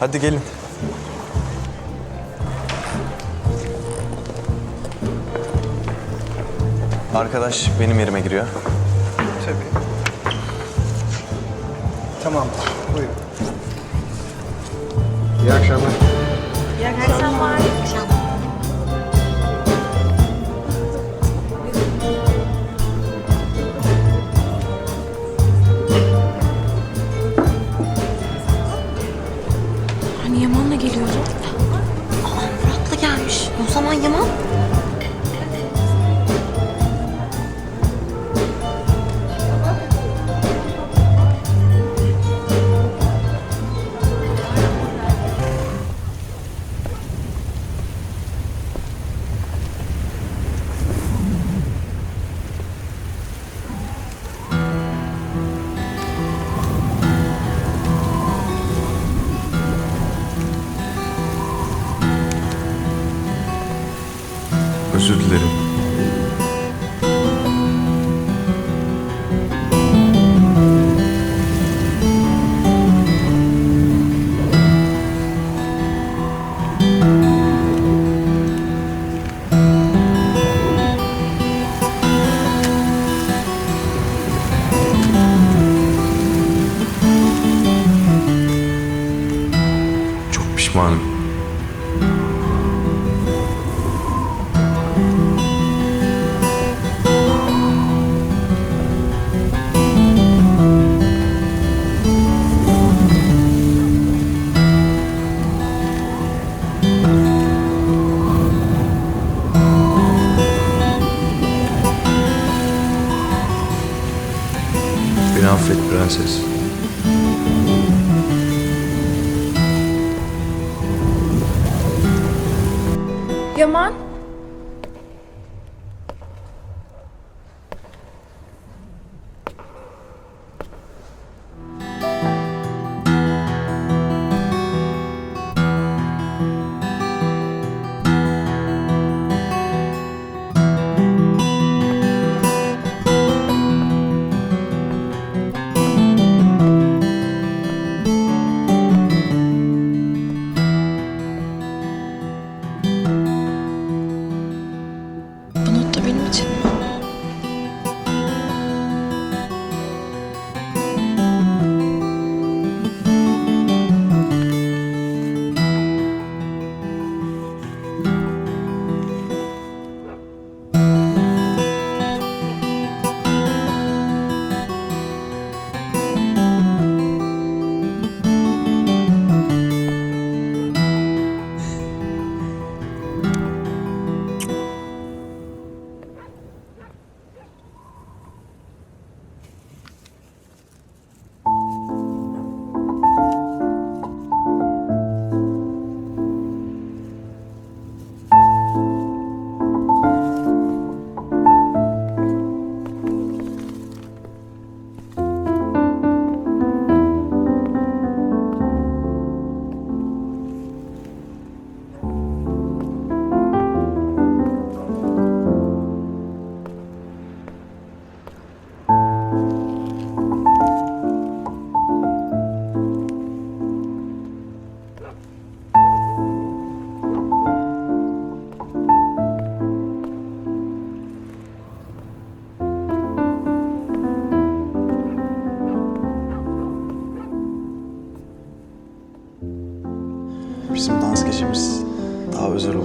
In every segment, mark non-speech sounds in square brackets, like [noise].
Hadi gelin. Arkadaş benim yerime giriyor. Tabii. Tamamdır. Buyurun. İyi akşamlar. Hani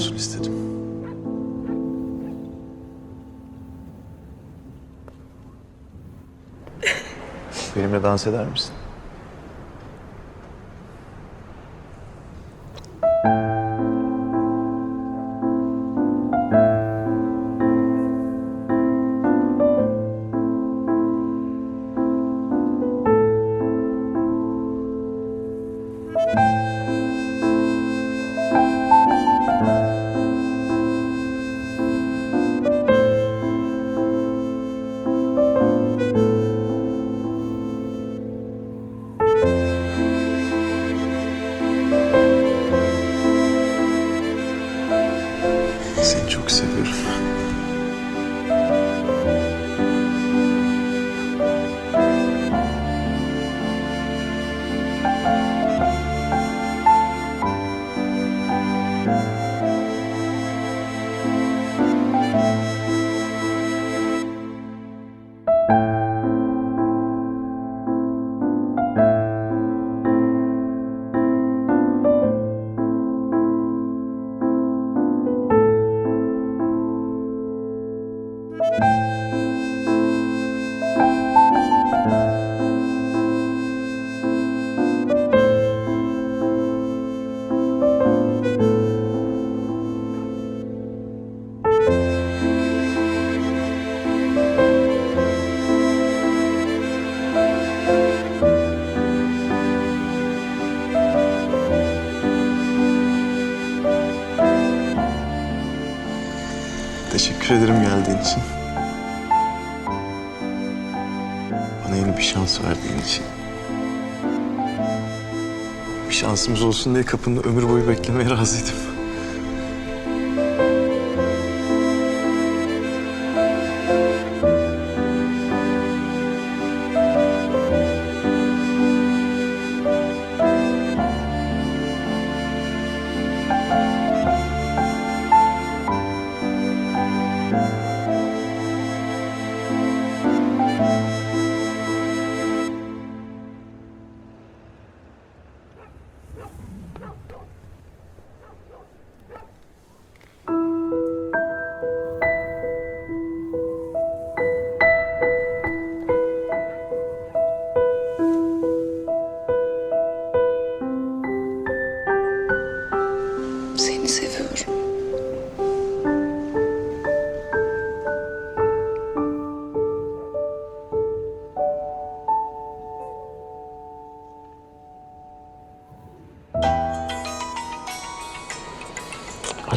olsun istedim. [laughs] Benimle dans eder misin? Şansımız olsun diye kapında ömür boyu beklemeye razıydım.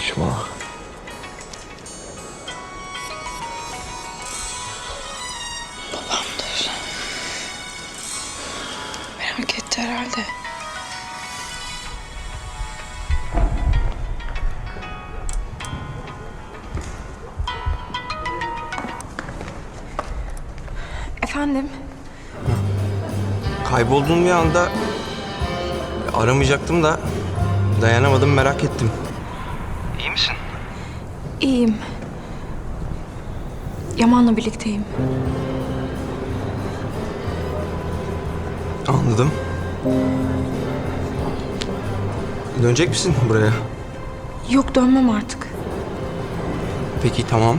Açma. Babamdır. Merak etti herhalde. Efendim? Kaybolduğum bir anda aramayacaktım da dayanamadım merak ettim. İyiyim. Yaman'la birlikteyim. Anladım. Dönecek misin buraya? Yok dönmem artık. Peki tamam.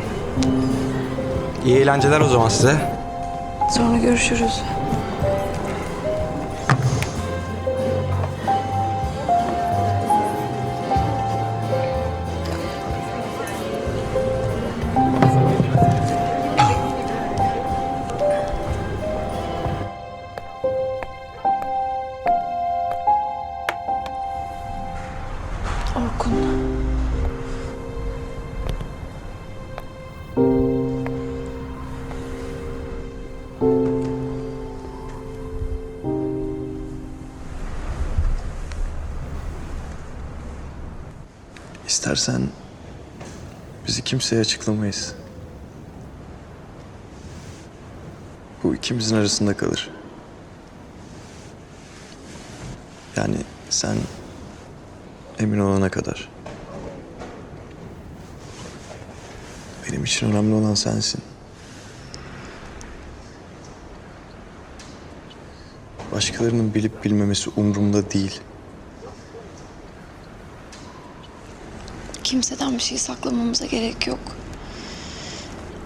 İyi eğlenceler o zaman size. Sonra görüşürüz. İstersen bizi kimseye açıklamayız. Bu ikimizin arasında kalır. Yani sen emin olana kadar. Benim için önemli olan sensin. Başkalarının bilip bilmemesi umurumda değil. Kimseden bir şey saklamamıza gerek yok.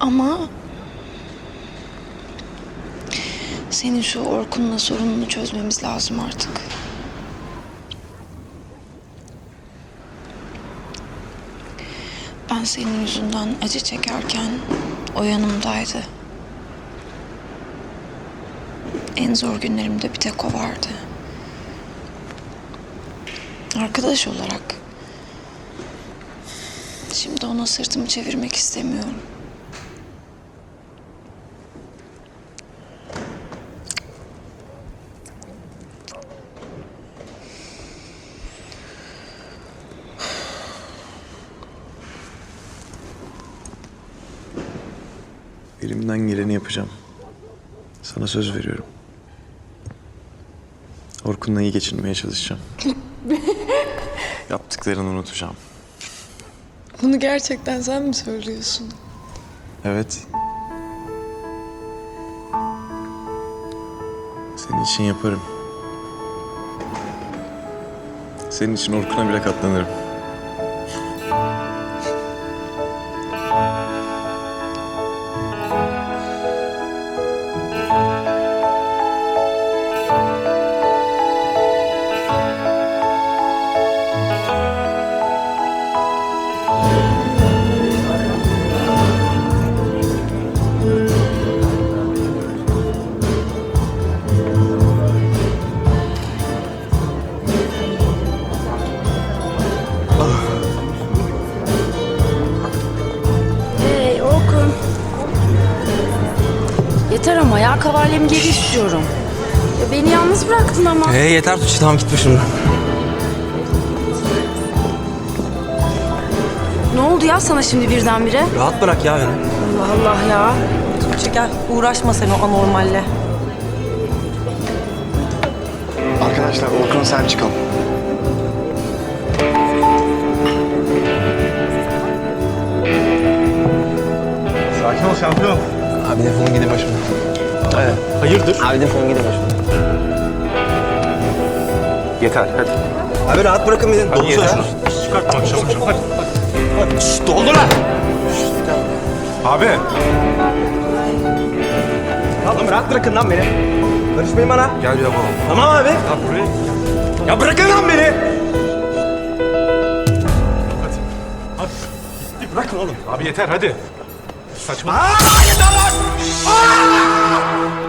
Ama senin şu Orkun'la sorununu çözmemiz lazım artık. Ben senin yüzünden acı çekerken o yanımdaydı. En zor günlerimde bir tek o vardı. Arkadaş olarak Şimdi ona sırtımı çevirmek istemiyorum. Elimden geleni yapacağım. Sana söz veriyorum. Orkun'la iyi geçinmeye çalışacağım. [laughs] Yaptıklarını unutacağım. Bunu gerçekten sen mi söylüyorsun? Evet. Senin için yaparım. Senin için Orkun'a bile katlanırım. Ya. Kavalyemi geri istiyorum. Ya beni yalnız bıraktın ama. Ee yeter Tuğçe tamam git başımdan. Ne oldu ya sana şimdi birdenbire? Rahat bırak ya beni. Allah Allah ya. Tuğçe gel uğraşma sen o anormalle. Arkadaşlar Volkan sen çıkalım. Sakin ol şampiyon. Abi defolun gidin başımdan. Hayırdır? Abi defolun gidin başımdan. Yeter hadi. Abi rahat bırakın beni. Hadi yeter. Çıkartma akşam akşam hadi. Hadi. Şşt doldur lan. Abi. Oğlum rahat bırakın lan beni. Karışmayın bana. Gel bir yapalım. Tamam abi. Gel buraya. Ya bırakın lan beni. Hadi. Hadi. Gitti bırakın oğlum. Abi yeter hadi. Saçma. Bırakın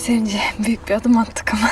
yeterince büyük bir adım attık ama.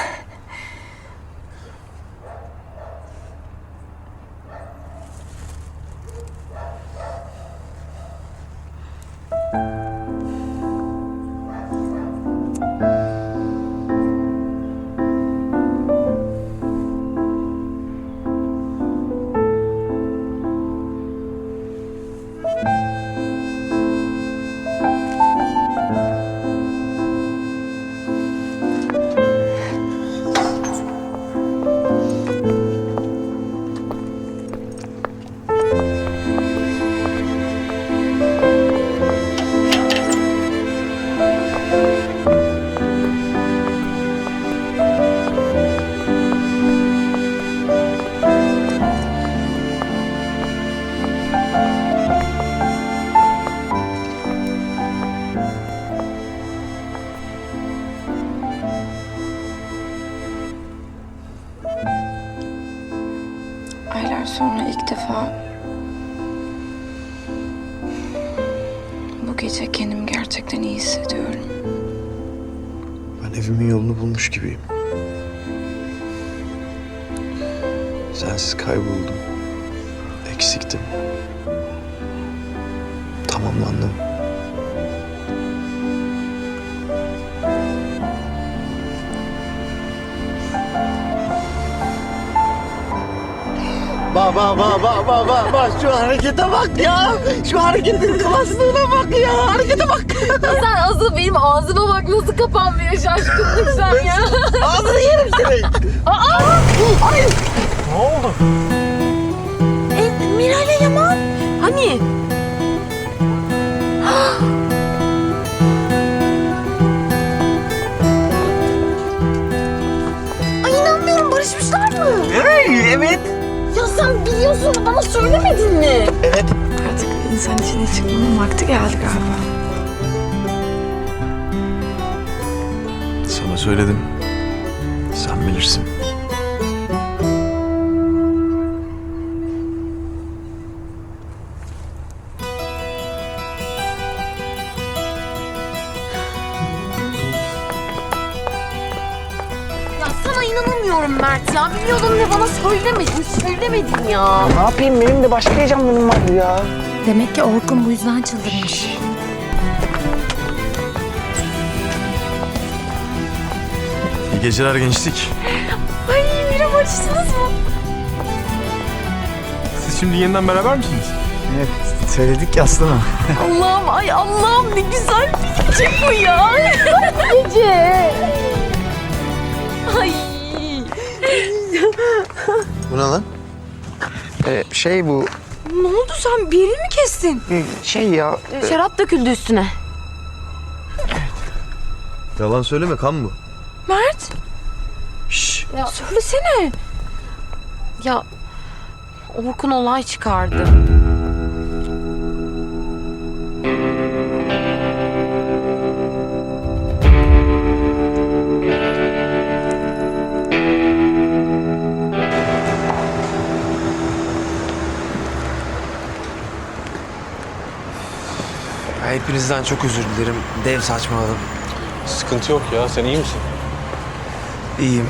Bak bak bak bak bak bak şu harekete bak ya. Şu hareketin klaslığına bak ya. Harekete bak. [laughs] Sen asıl benim ağzıma bak nasıl kapanmıyor şaşkınlık sen ya. Ağzını yerim seni. Ay. E, Miray'la Yaman. Hani? [gasps] Ay inanmıyorum barışmışlar mı? Evet. Sen biliyorsun bana söylemedin mi? Evet. Artık insan içine çıkmanın vakti geldi galiba. Sana söyledim. Sen bilirsin. Ya. Biliyordun ve bana söylemedin, söylemedin ya. Ne yapayım benim de başka heyecanlarım var ya. Demek ki Orkun bu yüzden çıldırmış. İyi geceler gençlik. Ay Mira barıştınız mı? Siz şimdi yeniden beraber misiniz? Evet söyledik ya aslanım. [laughs] Allah'ım ay Allah'ım ne güzel bir gece bu ya. gece. Ay. Bu ne lan? Ee, şey bu Ne oldu sen bir yerini mi kestin? şey ya. Şarap döküldü üstüne. Yalan söyleme kan bu. Mert Şşş. söylesene. Ya Orkun olay çıkardı. Hepinizden çok özür dilerim. Dev saçmaladım. Sıkıntı yok ya. Sen iyi misin? İyiyim.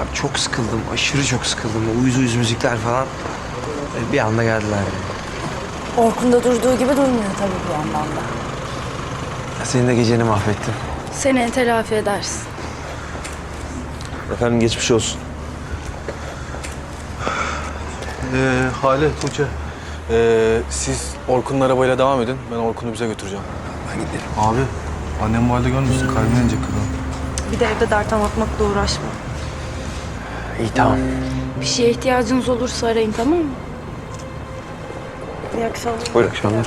Abi çok sıkıldım. Aşırı çok sıkıldım. Uyuz uyuz müzikler falan. e, Bir anda geldiler yani. Orkun durduğu gibi durmuyor tabii bir yandan da. Ya Senin de geceni mahvettim. Seneye telafi edersin. Efendim geçmiş olsun. Ee, Hale, Tuğçe. Ee, siz Orkun'un arabayla devam edin. Ben Orkun'u bize götüreceğim. Ben giderim. Abi, annem bu halde görmüşsün. Kalbine inecek kadın. Bir de evde dert anlatmakla uğraşma. İyi tamam. Bir şeye ihtiyacınız olursa arayın tamam mı? İyi akşamlar. Buyurun akşamlar.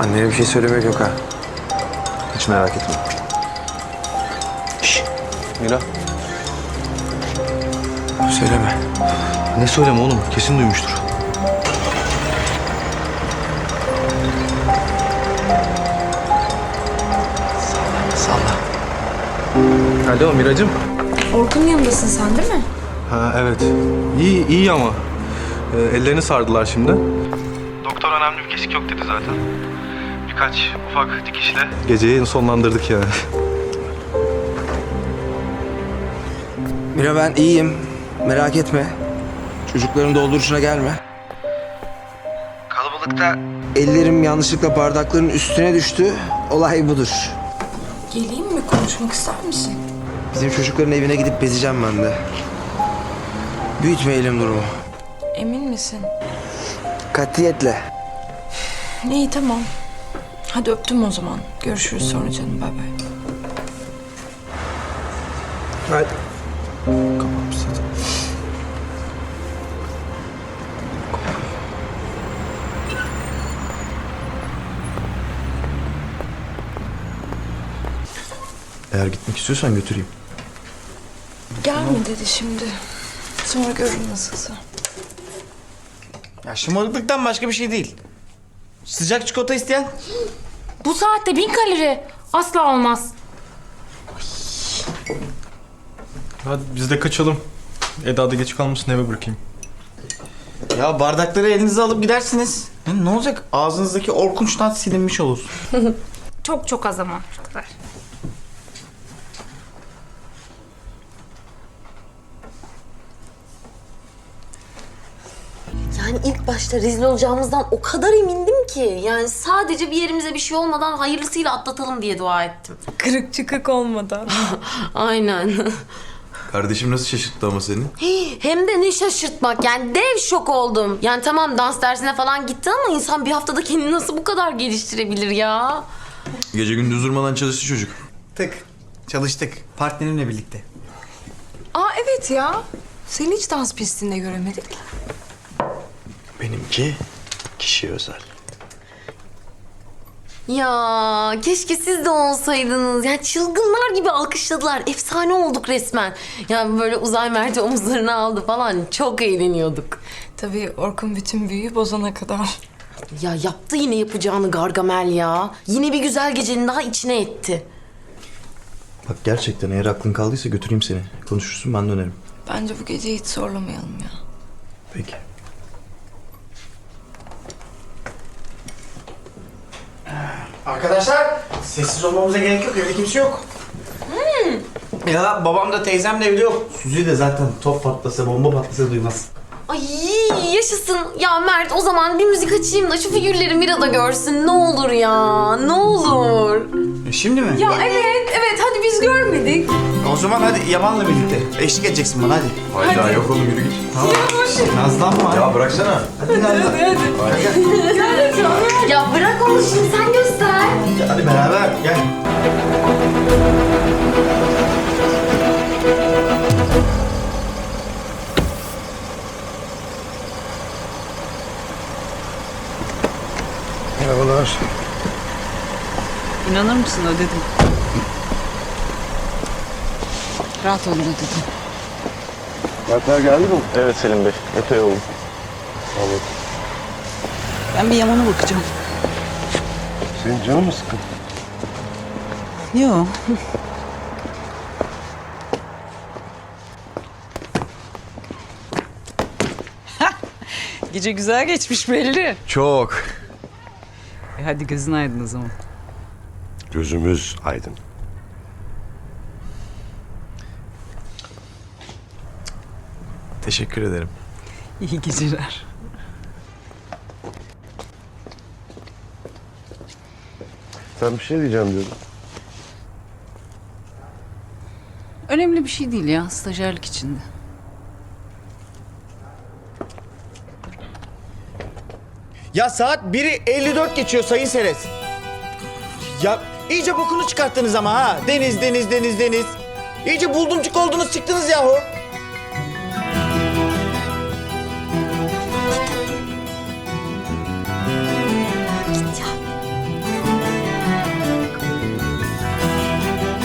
Annene bir şey söylemek yok ha. Hiç merak etme. Mira. Söyleme. Ne söyleme oğlum? Kesin duymuştur. Salla. Alo Miracım. Orkun'un yanındasın sen değil mi? Ha evet. İyi, iyi ama. Ee, ellerini sardılar şimdi. Doktor önemli bir kesik yok dedi zaten. Birkaç ufak dikişle. Geceyi sonlandırdık yani. Mira ben iyiyim. Merak etme. Çocukların dolduruşuna gelme. Kalabalıkta ellerim yanlışlıkla bardakların üstüne düştü. Olay budur. Geleyim mi konuşmak ister misin? Bizim çocukların evine gidip bezeceğim ben de. Büyütmeyelim durumu. Emin misin? Katiyetle. İyi tamam. Hadi öptüm o zaman. Görüşürüz sonra canım bay bay. Hadi. Eğer gitmek istiyorsan götüreyim. Gelme dedi şimdi. Sonra görürüm nasılsa. Ya şımarıklıktan başka bir şey değil. Sıcak çikolata isteyen? Bu saatte bin kalori. Asla olmaz. Hadi biz de kaçalım. Eda da geç kalmasın eve bırakayım. Ya bardakları elinize alıp gidersiniz. Ya ne olacak? Ağzınızdaki orkunçtan silinmiş olur. [laughs] Çok çok az ama. Çok kadar. Yani ilk başta rezil olacağımızdan o kadar emindim ki. Yani sadece bir yerimize bir şey olmadan hayırlısıyla atlatalım diye dua ettim. Kırık çıkık olmadan. [laughs] Aynen. Kardeşim nasıl şaşırttı ama seni? Hem de ne şaşırtmak yani dev şok oldum. Yani tamam dans dersine falan gitti ama insan bir haftada kendini nasıl bu kadar geliştirebilir ya? Gece gündüz durmadan çalıştı çocuk. Tık. Çalıştık. Partnerimle birlikte. Aa evet ya. Seni hiç dans pistinde göremedik. Benimki kişi özel. Ya keşke siz de olsaydınız. Ya çılgınlar gibi alkışladılar. Efsane olduk resmen. Yani böyle uzay merti omuzlarına aldı falan. Çok eğleniyorduk. Tabii Orkun bütün büyüyü bozana kadar. Ya yaptı yine yapacağını Gargamel ya. Yine bir güzel gecenin daha içine etti. Bak gerçekten eğer aklın kaldıysa götüreyim seni. Konuşursun ben dönerim. Bence bu geceyi hiç zorlamayalım ya. Peki. Arkadaşlar sessiz olmamıza gerek yok. Evde kimse yok. Ya babam da teyzem de evde yok. Suzi de zaten top patlasa, bomba patlasa duymaz. Ay yaşasın. Ya Mert o zaman bir müzik açayım da şu figürleri Mira da görsün. Ne olur ya. Ne olur. E, Şimdi mi? Ya evet evet hadi biz görmedik. O zaman hadi Yaman'la birlikte. Eşlik edeceksin bana hadi. Hayda yok oğlum yürü git. Nazlanma. Ya bıraksana. Hadi Nazlan. Ya bırak onu şimdi sen göster. Hadi beraber gel. Merhabalar. İnanır mısın ödedim. Rahat olun ödedim. Kartlar geldi mi? Evet Selim Bey. Epey oldu. Ben bir Yaman'a bakacağım. Senin canın mı sıkın? Yok. [laughs] Gece güzel geçmiş belli. Çok. E hadi gözün aydın o zaman. Gözümüz aydın. Teşekkür ederim. İyi geceler. Sen bir şey diyeceğim diyordun. Önemli bir şey değil ya stajyerlik içinde. Ya saat 1'i 54 geçiyor Sayın Seres. Ya iyice bokunu çıkarttınız ama ha. Deniz, deniz, deniz, deniz. İyice buldumcuk oldunuz çıktınız yahu.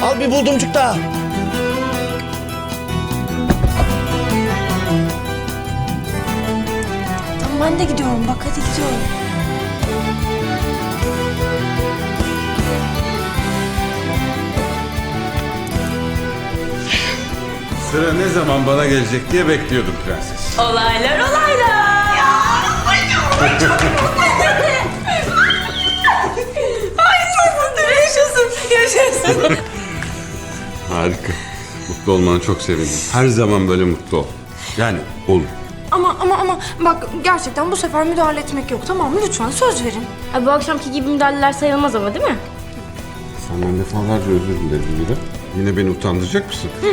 Al bir buldumcuk daha. Tamam ben de gidiyorum bak hadi gidiyorum. Sıra ne zaman bana gelecek diye bekliyordum prenses. Olaylar olaylar. Ay yaşasın, yaşasın, yaşasın. Harika. Mutlu olmana çok sevindim. Her zaman böyle mutlu ol. Yani ol. Ama ama ama bak gerçekten bu sefer müdahale etmek yok tamam mı? Lütfen söz verin. Ay, bu akşamki gibi müdahaleler sayılmaz ama değil mi? Senden defalarca özür dilerim Mira. Yine beni utandıracak mısın? [laughs]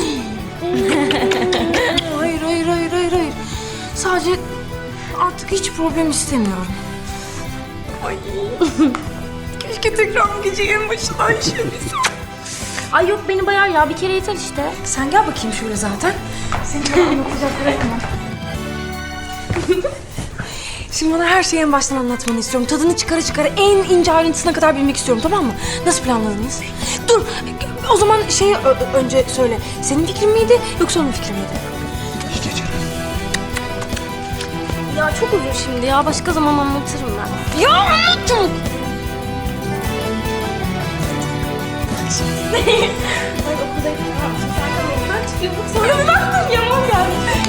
Hayır hayır hayır hayır hayır. Sadece artık hiç problem istemiyorum. [laughs] Keşke tekrar bu gece en başından işlemesin. Ay yok beni bayar ya bir kere yeter işte. Sen gel bakayım şöyle zaten. Seni ben anlatacak bırakma. [laughs] Şimdi bana her şeyi en baştan anlatmanı istiyorum. Tadını çıkara çıkara en ince ayrıntısına kadar bilmek istiyorum tamam mı? Nasıl planladınız? Dur o zaman şeyi önce söyle. Senin fikrin miydi yoksa onun fikri miydi? Ya çok uzun şimdi ya başka zaman anlatırım ben. Ya çıkmışım. Okulda yapıyorum. Sen kamerayı ben çıkıyordum. Sonra bir baktım Yaman geldi.